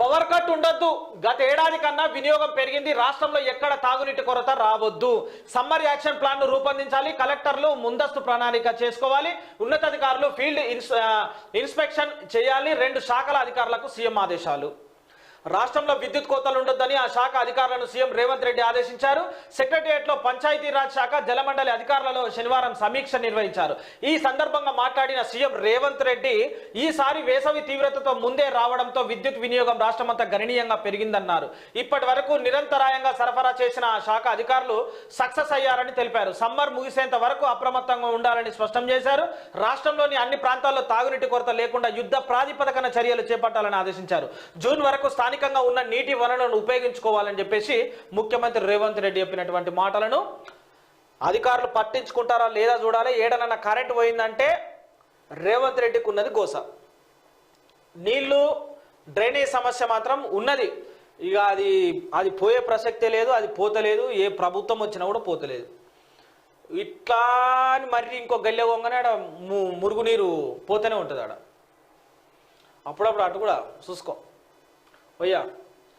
Power cut ఉండొద్దు. గత ఏడాది కన్నా వినియోగం పెరిగింది. రాష్ట్రంలో ఎక్కడ తాగునీటి కొరత రావద్దు. సమ్మర్ యాక్షన్ ప్లాన్ను రూపొందించాలి. కలెక్టర్లు ముందస్తు ప్రణాళిక చేసుకోవాలి. ఉన్నతాధికారులు ఫీల్డ్ ఇన్స్ ఇన్స్పెక్షన్ చేయాలి. రెండు శాఖల అధికారులకు సీఎం ఆదేశాలు. రాష్ట్రంలో విద్యుత్ కోతలు ఉండొద్దని ఆ శాఖ అధికారులను సీఎం రేవంత్ రెడ్డి ఆదేశించారు. సెక్రటరియట్లో పంచాయతీరాజ్ శాఖ జలమండలి అధికారులలో శనివారం సమీక్ష నిర్వహించారు. ఈ సందర్భంగా మాట్లాడిన సీఎం రేవంత్ రెడ్డి ఈసారి వేసవి తీవ్రతతో ముందే రావడంతో విద్యుత్ వినియోగం రాష్ట్రమంతా గణనీయంగా పెరిగిందన్నారు. ఇప్పటి వరకు నిరంతరాయంగా సరఫరా చేసిన ఆ శాఖ అధికారులు సక్సెస్ అయ్యారని తెలిపారు. సమ్మర్ ముగిసేంత వరకు అప్రమత్తంగా ఉండాలని స్పష్టం చేశారు. రాష్ట్రంలోని అన్ని ప్రాంతాల్లో తాగునీటి కొరత లేకుండా యుద్ధ ప్రాతిపదికన చర్యలు చేపట్టాలని ఆదేశించారు. జూన్ వరకు స్థానిక స్థానికంగా ఉన్న నీటి వనరులను ఉపయోగించుకోవాలని చెప్పేసి ముఖ్యమంత్రి రేవంత్ రెడ్డి చెప్పినటువంటి మాటలను అధికారులు పట్టించుకుంటారా లేదా చూడాలి. ఏడనన్నా కరెంట్ పోయిందంటే రేవంత్ రెడ్డికి ఉన్నది గోస. నీళ్ళు డ్రైనేజ్ సమస్య మాత్రం ఉన్నది. ఇక అది అది పోయే ప్రసక్తే లేదు అది పోతలేదు ఏ ప్రభుత్వం వచ్చినా కూడా పోతలేదు. ఇట్లా అని మరి ఇంకో గల్లె వంగనే ఆడ ము- మురుగునీరు పోతూనే ఉంటుంది ఆడ. అప్పుడప్పుడు అటు కూడా చూసుకో. 可以啊。